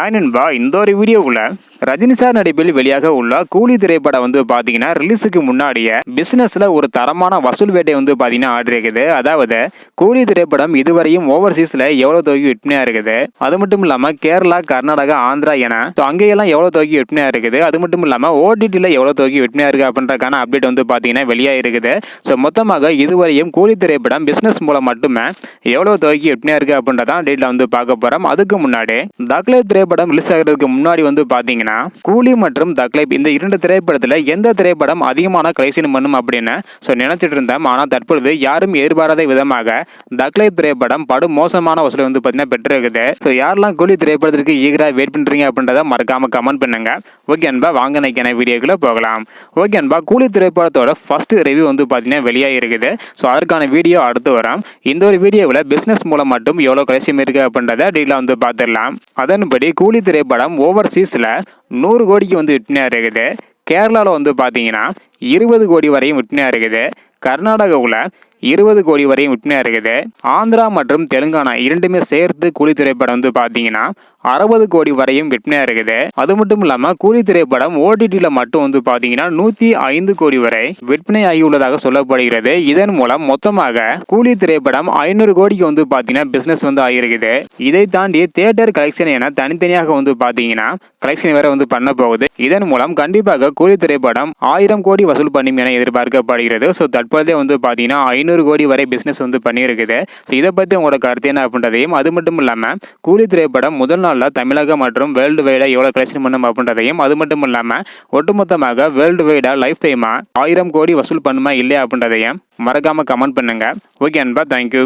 Hi நண்பா இந்த ஒரு வீடியோவில் ரஜினி சார் நடிப்பில் வெளியாக உள்ள கூலி திரைப்படம் வந்து பார்த்தீங்கன்னா ரிலீஸுக்கு முன்னாடியே பிஸ்னஸில் ஒரு தரமான வசூல் வேட்டை வந்து பார்த்தீங்கன்னா ஆடி இருக்குது. அதாவது கூலி திரைப்படம் இதுவரையும் ஓவர்சீஸில் எவ்வளோ தொகை விற்பனையாக இருக்குது? அது மட்டும் இல்லாமல் கேரளா கர்நாடகா ஆந்திரா என ஸோ அங்கேயெல்லாம் எவ்வளோ தொகை விற்பனையாக இருக்குது? அது மட்டும் இல்லாமல் ஓடிடியில் எவ்வளோ தொகை விற்பனையாக இருக்குது அப்படின்றக்கான அப்டேட் வந்து பார்த்தீங்கன்னா வெளியாக இருக்குது. ஸோ மொத்தமாக இதுவரையும் கூலி திரைப்படம் பிஸ்னஸ் மூலம் மட்டுமே எவ்வளோ தொகை விற்பனையாக இருக்குது அப்படின்றதான் டேட்டில் வந்து பார்க்க போகிறோம் அதுக்கு முன்னாடி தக்லே திரைப்படம் ரிலீஸ் ஆகிறதுக்கு முன்னாடி வந்து பார்த்தீங்கன்னா கூலி மற்றும் தக்லைப் இந்த இரண்டு திரைப்படத்தில் எந்த திரைப்படம் அதிகமான கலெக்ஷன் பண்ணும் அப்படின்னு ஸோ நினைச்சிட்டு இருந்தேன். ஆனால் தற்பொழுது யாரும் எதிர்பாராத விதமாக தக்லைப் திரைப்படம் படு மோசமான வசூலை வந்து பார்த்தீங்கன்னா பெற்றிருக்குது. ஸோ யாரெல்லாம் கூலி திரைப்படத்திற்கு ஈகராக வெயிட் பண்ணுறீங்க அப்படின்றத மறக்காம கமெண்ட் பண்ணுங்க. ஓகே அன்பா வாங்க நினைக்கிற வீடியோக்குள்ள போகலாம். ஓகே அன்பா கூலி திரைப்படத்தோட ஃபர்ஸ்ட் ரிவ்யூ வந்து பார்த்தீங்கன்னா வெளியாக இருக்குது ஸோ அதற்கான வீடியோ அடுத்து வரும். இந்த ஒரு வீடியோவில் பிஸ்னஸ் மூலம் மட்டும் எவ்வளோ கலெக்ஷன் இருக்குது அப்படின்றத டீலாக வந்து பார்த்துடலாம் அதன்படி கூலி திரைப்படம் ஓவர்சீஸில் நூறு கோடிக்கு வந்து விற்பனையாக இருக்குது. கேரளாவில் வந்து பார்த்தீங்கன்னா இருபது கோடி வரையும் விற்பனையாக இருக்குது. கர்நாடகாவில் இருபது கோடி வரையும் விற்பனையாக இருக்குது. ஆந்திரா மற்றும் தெலுங்கானா இரண்டுமே சேர்த்து கூலி திரைப்படம் வந்து பார்த்தீங்கன்னா அறுபது கோடி வரையும் விற்பனையாக இருக்குது. அது மட்டும் இல்லாமல் கூலி திரைப்படம் ஓடிடியில் மட்டும் வந்து பார்த்தீங்கன்னா நூற்றி ஐந்து கோடி வரை விற்பனை ஆகியுள்ளதாக சொல்லப்படுகிறது. இதன் மூலம் மொத்தமாக கூலி திரைப்படம் ஐநூறு கோடிக்கு வந்து பார்த்தீங்கன்னா பிசினஸ் வந்து ஆகியிருக்குது. இதை தாண்டி தியேட்டர் கலெக்ஷன் என தனித்தனியாக வந்து பார்த்தீங்கன்னா கலெக்ஷன் வேற வந்து பண்ண போகுது. இதன் மூலம் கண்டிப்பாக கூலி திரைப்படம் ஆயிரம் கோடி வசூல் பண்ணும் என எதிர்பார்க்கப்படுகிறது. ஸோ தற்போதே வந்து பார்த்தீங்கன்னா ஐநூறு கோடி வரை பிஸ்னஸ் வந்து பண்ணியிருக்குது. ஸோ இதை பற்றி உங்களோட கருத்து என்ன அப்படின்றதையும் அது மட்டும் இல்லாமல் கூலி திரைப்படம் முதல் நாளில் தமிழகம் மற்றும் வேர்ல்டு வைடாக எவ்வளோ கலெக்ஷன் பண்ணும் அப்படின்றதையும் அது மட்டும் இல்லாமல் ஒட்டுமொத்தமாக வேர்ல்டு வைடாக லைஃப் டைமாக ஆயிரம் கோடி வசூல் பண்ணுமா இல்லையா அப்படின்றதையும் மறக்காமல் கமெண்ட் பண்ணுங்கள் ஓகே அன்பா தேங்க்யூ